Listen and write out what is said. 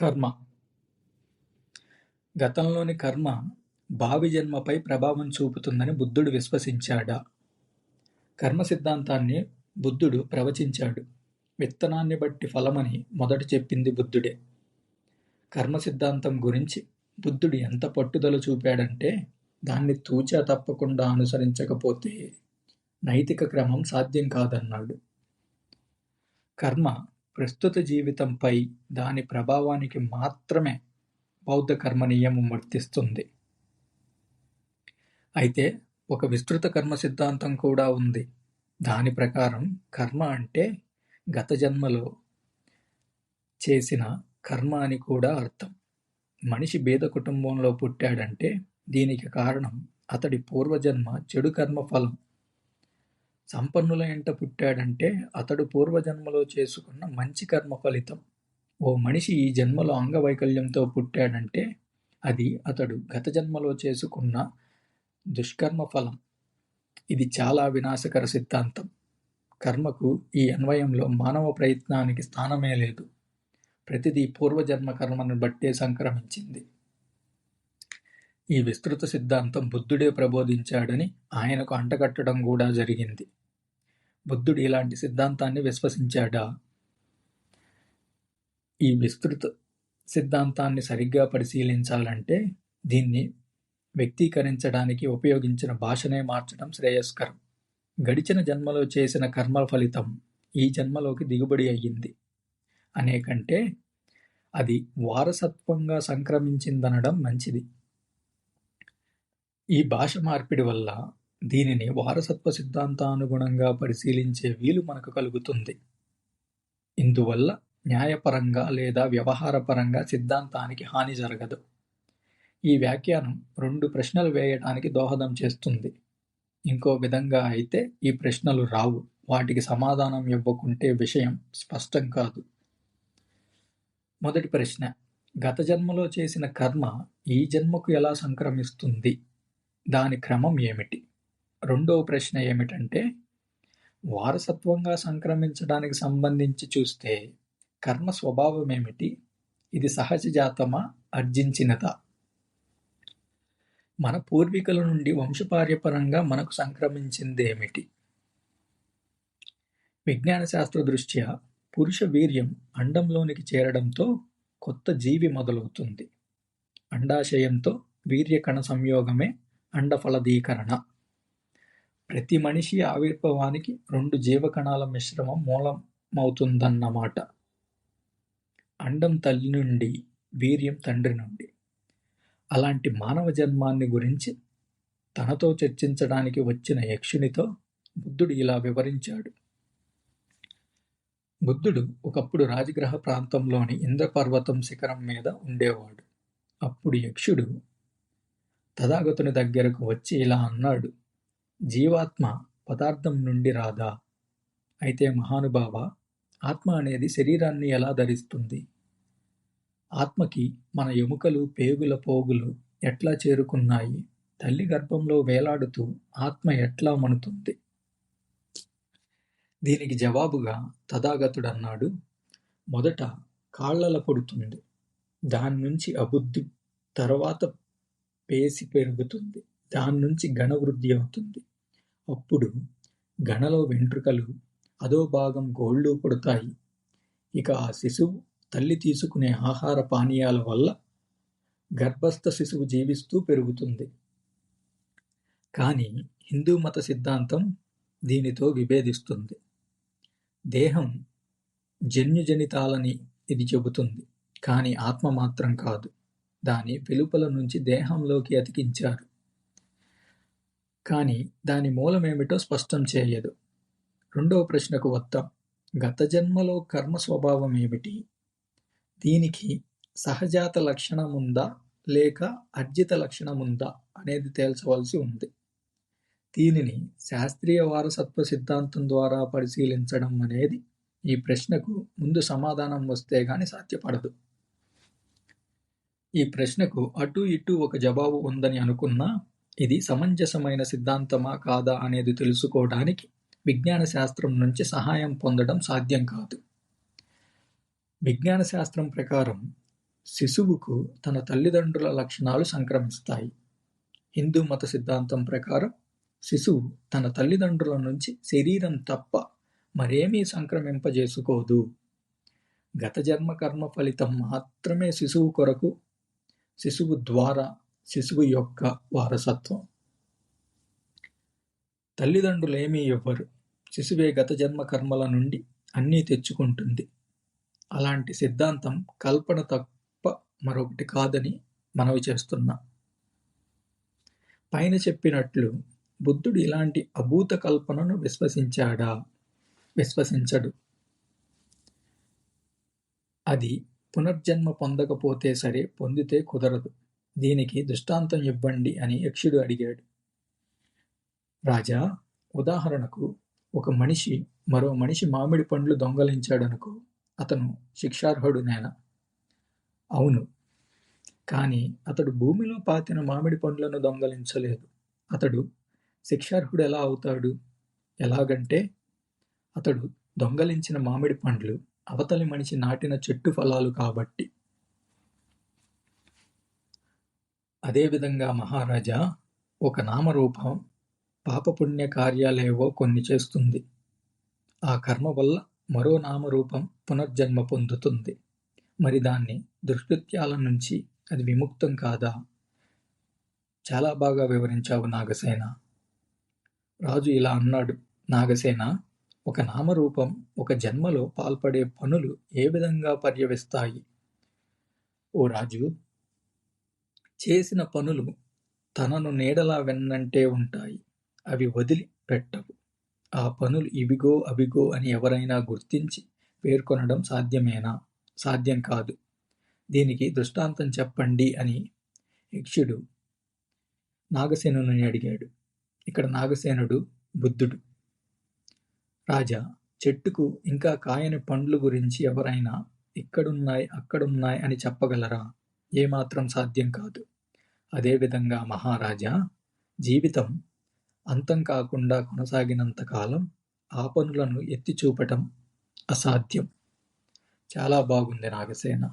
కర్మ. గతంలోని కర్మ భావి జన్మపై ప్రభావం చూపుతుందని బుద్ధుడు విశ్వసించాడా? కర్మ సిద్ధాంతాన్ని బుద్ధుడు ప్రవచించాడు. విత్తనాన్ని బట్టి ఫలమని మొదట చెప్పింది బుద్ధుడే. కర్మ సిద్ధాంతం గురించి బుద్ధుడు ఎంత పట్టుదల చూపాడంటే దాన్ని తూచా తప్పకుండా అనుసరించకపోతే నైతిక క్రమం సాధ్యం కాదన్నాడు. కర్మ ప్రస్తుత జీవితంపై దాని ప్రభావానికి మాత్రమే బౌద్ధ కర్మ నియమం వర్తిస్తుంది. అయితే ఒక విస్తృత కర్మ సిద్ధాంతం కూడా ఉంది. దాని ప్రకారం కర్మ అంటే గత జన్మలో చేసిన కర్మ అని కూడా అర్థం. మనిషి బీద కుటుంబంలో పుట్టాడంటే దీనికి కారణం అతడి పూర్వజన్మ చెడు కర్మ ఫలం సంపన్నుల ఎంట పుట్టాడంటే అతడు పూర్వజన్మలో చేసుకున్న మంచి కర్మ ఫలితం. ఓ మనిషి ఈ జన్మలో అంగవైకల్యంతో పుట్టాడంటే అది అతడు గత జన్మలో చేసుకున్న దుష్కర్మ ఫలం. ఇది చాలా వినాశకర సిద్ధాంతం. కర్మకు ఈ అన్వయంలో మానవ ప్రయత్నానికి స్థానమే లేదు. ప్రతిదీ పూర్వజన్మ కర్మను బట్టే సంక్రమించింది. ఈ విస్తృత సిద్ధాంతం బుద్ధుడే ప్రబోధించాడని ఆయనకు అంటగట్టడం కూడా జరిగింది. బుద్ధుడు ఇలాంటి సిద్ధాంతాన్ని విశ్వసించాడా? ఈ విస్తృత సిద్ధాంతాన్ని సరిగ్గా పరిశీలించాలంటే దీన్ని వ్యక్తీకరించడానికి ఉపయోగించిన భాషనే మార్చడం శ్రేయస్కరం. గడిచిన జన్మలో చేసిన కర్మ ఫలితం ఈ జన్మలోకి దిగుబడి అయ్యింది. అనే కంటే అది వారసత్వంగా సంక్రమించిందనడం మంచిది. ఈ భాష మార్పిడి వల్ల దీనిని వారసత్వ సిద్ధాంతానుగుణంగా పరిశీలించే వీలు మనకు కలుగుతుంది. ఇందువల్ల న్యాయపరంగా లేదా వ్యవహారపరంగా సిద్ధాంతానికి హాని జరగదు. ఈ వ్యాఖ్యానం రెండు ప్రశ్నలు వేయడానికి దోహదం చేస్తుంది. ఇంకో విధంగా అయితే ఈ ప్రశ్నలు రావు. వాటికి సమాధానం ఇవ్వకుంటే విషయం స్పష్టం కాదు. మొదటి ప్రశ్న. గత జన్మలో చేసిన కర్మ ఈ జన్మకు ఎలా సంక్రమిస్తుంది? దాని క్రమం ఏమిటి? రెండవ ప్రశ్న ఏమిటంటే వారసత్వంగా సంక్రమించడానికి సంబంధించి చూస్తే కర్మ స్వభావం ఏమిటి ఇది సహజ జాతమా? అర్జించినదా? మన పూర్వీకుల నుండి వంశపార్యపరంగా మనకు సంక్రమించిందేమిటి? విజ్ఞాన శాస్త్ర దృష్ట్యా పురుష వీర్యం అండంలోనికి చేరడంతో కొత్త జీవి మొదలవుతుంది. అండాశయంతో వీర్యకణ సంయోగమే అండఫలదీకరణ. ప్రతి మనిషి ఆవిర్భావానికి రెండు జీవకణాల మిశ్రమం మూలమవుతుందన్నమాట. అండం తల్లి నుండి వీర్యం తండ్రి నుండి. అలాంటి మానవ జన్మాన్ని గురించి తనతో చర్చించడానికి వచ్చిన యక్షునితో బుద్ధుడు ఇలా వివరించాడు. బుద్ధుడు ఒకప్పుడు రాజగ్రహ ప్రాంతంలోని ఇంద్రపర్వతం శిఖరం మీద ఉండేవాడు. అప్పుడు యక్షుడు తథాగతుని దగ్గరకు వచ్చి ఇలా అన్నాడు. జీవాత్మ పదార్థం నుండి రాదా? అయితే మహానుభావ ఆత్మ అనేది శరీరాన్ని ఎలా ధరిస్తుంది? ఆత్మకి మన ఎముకలు పేగుల పోగులు ఎట్లా చేరుకున్నాయి? తల్లి గర్భంలో వేలాడుతూ ఆత్మ ఎట్లా మనుతుంది? దీనికి జవాబుగా తథాగతుడన్నాడు మొదట కాళ్ళల పుడుతుంది. దాని నుంచి అబుద్ధి తర్వాత పేసి పెరుగుతుంది. దాని నుంచి ఘనవృద్ధి అవుతుంది. అప్పుడు గణలో వెంట్రుకలు అధోభాగం గోళ్ళు పుడతాయి. ఇక ఆ శిశువు తల్లి తీసుకునే ఆహార పానీయాల వల్ల గర్భస్థ శిశువు జీవిస్తూ పెరుగుతుంది. కానీ హిందూ మత సిద్ధాంతం దీనితో విభేదిస్తుంది. దేహం జన్యుజనితాలని ఇది చెబుతుంది కానీ ఆత్మ మాత్రం కాదు. దాని వెలుపల నుంచి దేహంలోకి అతికించారు. కానీ దాని మూలమేమిటో స్పష్టం చేయదు రెండవ ప్రశ్నకు వద్దాం గత జన్మలో కర్మ స్వభావం ఏమిటి? దీనికి సహజాత లక్షణముందా లేక అర్జిత లక్షణముందా అనేది తేల్చవలసి ఉంది. దీనిని శాస్త్రీయ వారసత్వ సిద్ధాంతం ద్వారా పరిశీలించడం అనేది ఈ ప్రశ్నకు ముందు సమాధానం వస్తే గాని సాధ్యపడదు. ఈ ప్రశ్నకు అటు ఇటు ఒక జవాబు ఉందని అనుకున్నా ఇది సమంజసమైన సిద్ధాంతమా కాదా అనేది తెలుసుకోవడానికి విజ్ఞాన శాస్త్రం నుంచి సహాయం పొందడం సాధ్యం కాదు విజ్ఞాన శాస్త్రం ప్రకారం శిశువుకు తన తల్లిదండ్రుల లక్షణాలు సంక్రమిస్తాయి. హిందూ మత సిద్ధాంతం ప్రకారం శిశువు తన తల్లిదండ్రుల నుంచి శరీరం తప్ప మరేమీ సంక్రమింపజేసుకోదు. గత జన్మ కర్మ ఫలితం మాత్రమే శిశువు కొరకు, శిశువు ద్వారా శిశువు యొక్క వారసత్వం. తల్లిదండ్రులేమీ ఇవ్వరు. శిశువే గత జన్మ కర్మల నుండి అన్నీ తెచ్చుకుంటుంది. అలాంటి సిద్ధాంతం కల్పన తప్ప మరొకటి కాదని మనవి చేస్తున్నా. పైన చెప్పినట్లు బుద్ధుడు ఇలాంటి అభూత కల్పనను విశ్వసించాడా? విశ్వసించడు. అది పునర్జన్మ పొందకపోతే సరే పొందితే కుదరదు. దీనికి దృష్టాంతం ఇవ్వండి అని యక్షుడు అడిగాడు. రాజా, ఉదాహరణకు ఒక మనిషి మరో మనిషి మామిడి పండ్లు దొంగలించాడనుకో అతను శిక్షార్హుడు శిక్షార్హుడునేనా? అవును. కానీ అతడు భూమిలో పాతిన మామిడి పండ్లను దొంగలించలేదు. అతడు శిక్షార్హుడు ఎలా అవుతాడు? ఎలాగంటే అతడు దొంగలించిన మామిడి పండ్లు అవతలి మనిషి నాటిన చెట్టు ఫలాలు కాబట్టి. అదేవిధంగా మహారాజా, ఒక నామరూపం పాపపుణ్య కార్యాలేవో కొన్ని చేస్తుంది. ఆ కర్మ వల్ల మరో నామరూపం పునర్జన్మ పొందుతుంది. మరి దాన్ని దుష్కృత్యాల నుంచి అది విముక్తం కాదా? చాలా బాగా వివరించావు నాగసేన. రాజు ఇలా అన్నాడు. నాగసేన, ఒక నామరూపం ఒక జన్మలో పాల్పడే పనులు ఏ విధంగా పర్యవిస్తాయి? ఓ రాజు, చేసిన పనులు తనను నీడలా వెన్నంటే ఉంటాయి. అవి వదిలి పెట్టవు. ఆ పనులు ఇవిగో అవిగో అని ఎవరైనా గుర్తించి పేర్కొనడం సాధ్యమేనా? సాధ్యం కాదు. దీనికి దృష్టాంతం చెప్పండి అని యక్షుడు నాగసేనుని అడిగాడు. ఇక్కడ నాగసేనుడు బుద్ధుడు. రాజా, చెట్టుకు ఇంకా కాయని పండ్లు గురించి ఎవరైనా ఇక్కడున్నాయి అక్కడున్నాయి అని చెప్పగలరా? ఏమాత్రం సాధ్యం కాదు. అదేవిధంగా మహారాజా, జీవితం అంతం కాకుండా కొనసాగినంత కాలం ఆ పనులను ఎత్తి చూపటం అసాధ్యం. చాలా బాగుంది నాగసేన.